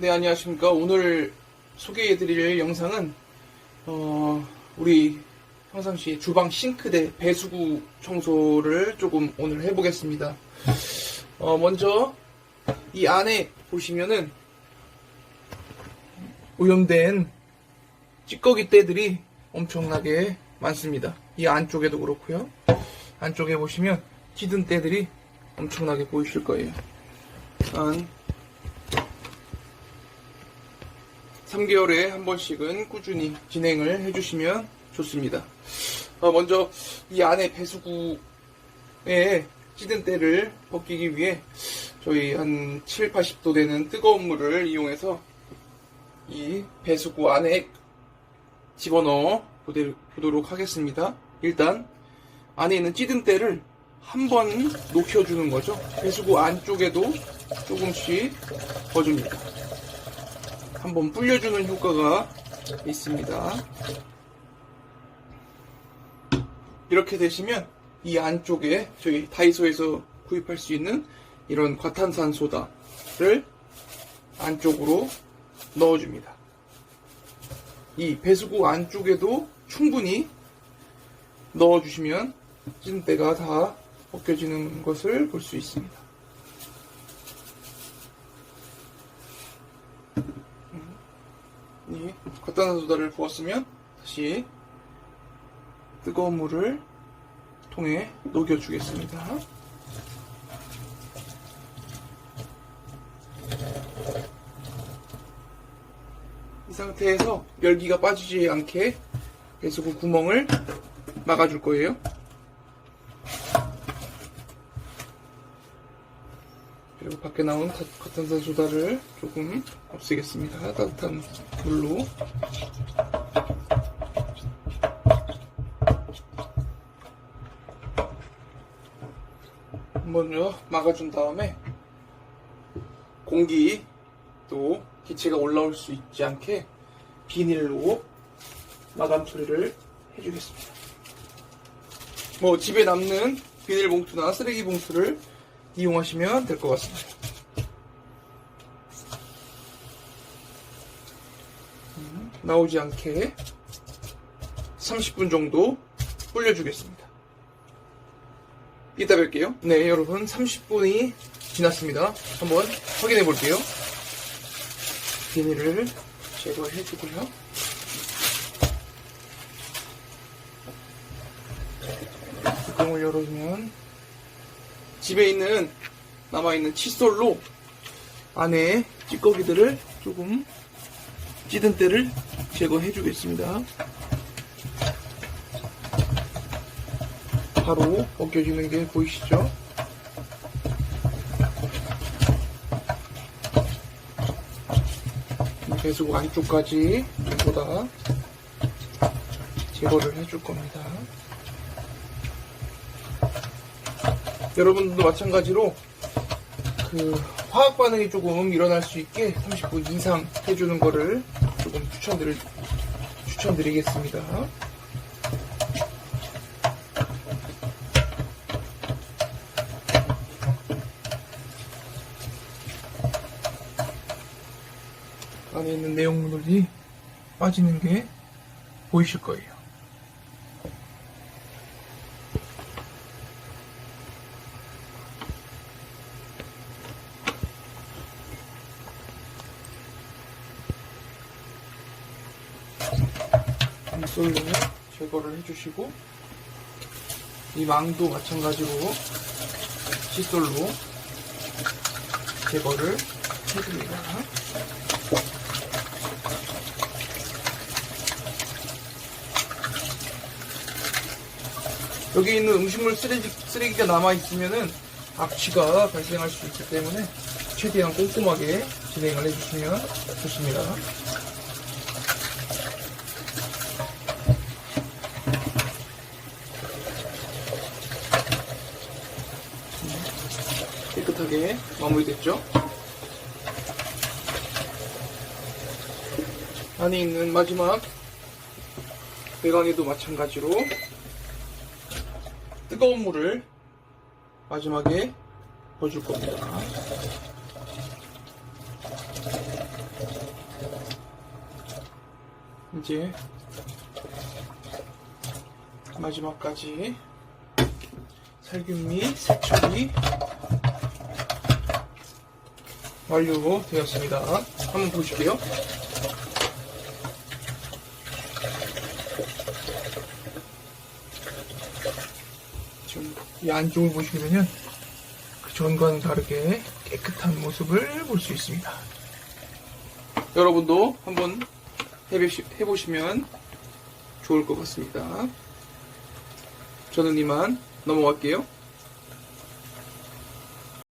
네, 안녕하십니까. 오늘 소개해드릴 영상은, 어, 우리 평상시 주방 싱크대 배수구 청소를 조금 오늘 해보겠습니다. 어, 먼저, 이 안에 보시면은, 오염된 찌꺼기 때들이 엄청나게 많습니다. 이 안쪽에도 그렇고요. 안쪽에 보시면 찌든 때들이 엄청나게 보이실 거예요. 한 3개월에 한 번씩은 꾸준히 진행을 해주시면 좋습니다. 어, 먼저 이 안에 배수구에 찌든 때를 벗기기 위해 저희 한 7, 80도 되는 뜨거운 물을 이용해서 이 배수구 안에 집어넣어 보도록 하겠습니다. 일단 안에 있는 찌든 때를 한 번 녹여주는 거죠. 배수구 안쪽에도 조금씩 버줍니다. 한번 불려주는 효과가 있습니다. 이렇게 되시면 이 안쪽에 저희 다이소에서 구입할 수 있는 이런 과탄산 소다를 안쪽으로 넣어줍니다. 이 배수구 안쪽에도 충분히 넣어주시면 찐때가 다 벗겨지는 것을 볼 수 있습니다. 이 겉단소다를 부었으면 다시 뜨거운 물을 통에 녹여주겠습니다. 이 상태에서 열기가 빠지지 않게 배수구 구멍을 막아줄 거예요. 그리고 밖에 나온 겉탄산 소다를 조금 없애겠습니다. 따뜻한 물로. 먼저 막아준 다음에 공기 또 기체가 올라올 수 있지 않게 비닐로 마감 처리를 해주겠습니다. 뭐 집에 남는 비닐 봉투나 쓰레기 봉투를 이용하시면 될 것 같습니다. 음, 나오지 않게 30분 정도 불려주겠습니다. 이따 뵐게요. 네, 여러분 30분이 지났습니다. 한번 확인해 볼게요. 비닐을 제거해 주고요. 뚜껑을 열어주면 집에 있는 남아있는 칫솔로 안에 찌꺼기들을 조금 찌든 때를 제거해 주겠습니다. 바로 벗겨지는 게 보이시죠? 이 배수구 안쪽까지 전부 다 제거를 해줄 겁니다. 여러분들도 마찬가지로 그 화학 반응이 조금 일어날 수 있게 30분 이상 해주는 거를 조금 추천드릴 추천드리겠습니다. 안에 있는 내용물이 빠지는 게 보이실 거예요. 칫솔로 제거를 해주시고 이 망도 마찬가지로 칫솔로 제거를 해줍니다. 여기 있는 음식물 쓰레기, 쓰레기가 남아있으면은 악취가 발생할 수 있기 때문에 최대한 꼼꼼하게 진행을 해주시면 좋습니다. 깨끗하게 마무리됐죠? 안에 있는 마지막 배관에도 마찬가지로 뜨거운 물을 마지막에 넣어줄 겁니다. 이제 마지막까지 살균 및 세척이 완료되었습니다. 한번 보실게요. 지금 이 안쪽을 보시면은 그 전과는 다르게 깨끗한 모습을 볼 수 있습니다. 여러분도 한번 해보시, 해보시면 좋을 것 같습니다. 저는 이만 넘어갈게요.